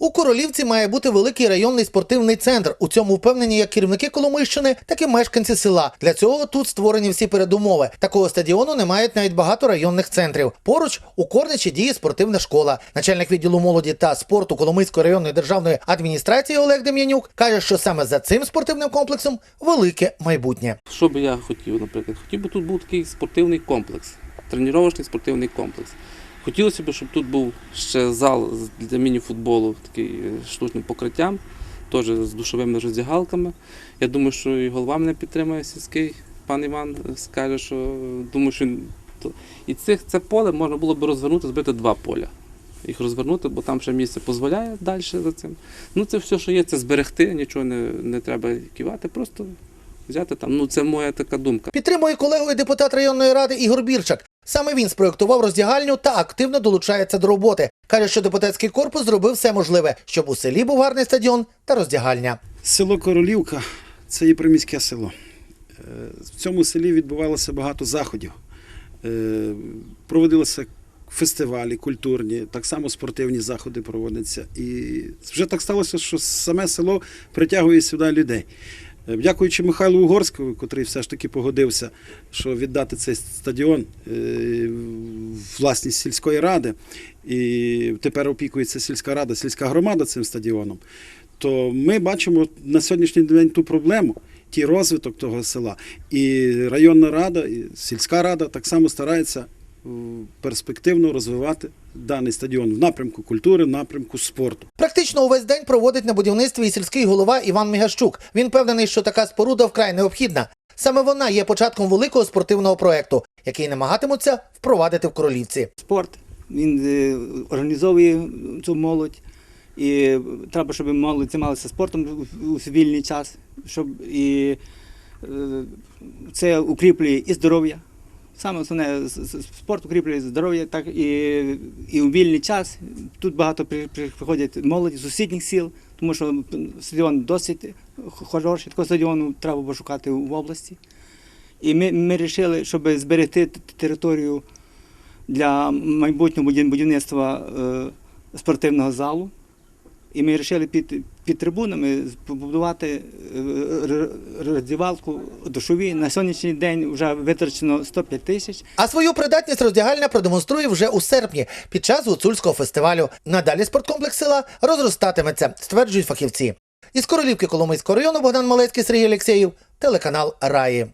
У Королівці має бути великий районний спортивний центр. У цьому впевнені як керівники Коломийщини, так і мешканці села. Для цього тут створені всі передумови. Такого стадіону не мають навіть багато районних центрів. Поруч у Корничі діє спортивна школа. Начальник відділу молоді та спорту Коломийської районної державної адміністрації Олег Дем'янюк каже, що саме за цим спортивним комплексом велике майбутнє. Що би я хотів, наприклад? Хотів би тут був такий спортивний комплекс, тренувальний спортивний комплекс. Хотілося б, щоб тут був ще зал для міні-футболу, такий е, штучним покриттям, теж з душовими роздягалками. Я думаю, що і голова мене підтримує сільський, пан Іван е, скаже, що е, думаю, що і цих це поле можна було б розвернути, збити два поля. Їх розвернути, бо там ще місце дозволяє далі за цим. Ну це все, що є, це зберегти, нічого не, не треба кивати, просто взяти там. Ну це моя така думка. Підтримує колегою депутат районної ради Ігор Бірчак. Саме він спроєктував роздягальню та активно долучається до роботи. Каже, що депутатський корпус зробив все можливе, щоб у селі був гарний стадіон та роздягальня. Село Королівка це є приміське село. Е, В цьому селі відбувалося багато заходів. Е, Проводилися фестивалі культурні, так само спортивні заходи проводяться. І вже так сталося, що саме село притягує сюди людей. Е, Дякуючи Михайлу Угорському, котрий все ж таки погодився, що віддати цей стадіон е, власність сільської ради, і тепер опікується сільська рада, сільська громада цим стадіоном то ми бачимо на сьогоднішній день ту проблему, ті розвиток того села. І районна рада, і сільська рада так само старається перспективно розвивати даний стадіон в напрямку культури, в напрямку спорту. Практично увесь день проводить на будівництві і сільський голова Іван Мігащук. Він певнений, що така споруда вкрай необхідна. Саме вона є початком великого спортивного проекту, який намагатимуться впровадити в Королівці. спорт, він е, організовує цю молодь. І треба, щоб молодь займалася спортом у- у вільний час, щоб і е, це укріплює і здоров'я. Саме основне спорт укріплює здоров'я, так і, і у вільний час. Тут багато при- при- приходять молоді з сусідніх сіл, тому що стадіон досить хороший. Такого стадіону треба було шукати в області. І ми, ми вирішили, щоб зберегти територію для майбутнього будівництва е, спортивного залу. І ми вирішили під, під трибунами побудувати е, роздівалку душові. На сьогоднішній день вже витрачено 105 тисяч. А свою придатність роздягальня продемонструє вже у серпні під час гуцульського фестивалю. Надалі спорткомплекс села розростатиметься, стверджують фахівці. Із Королівки Коломийського району Богдан Малецький, Сергій Олексєєв, телеканал Раї.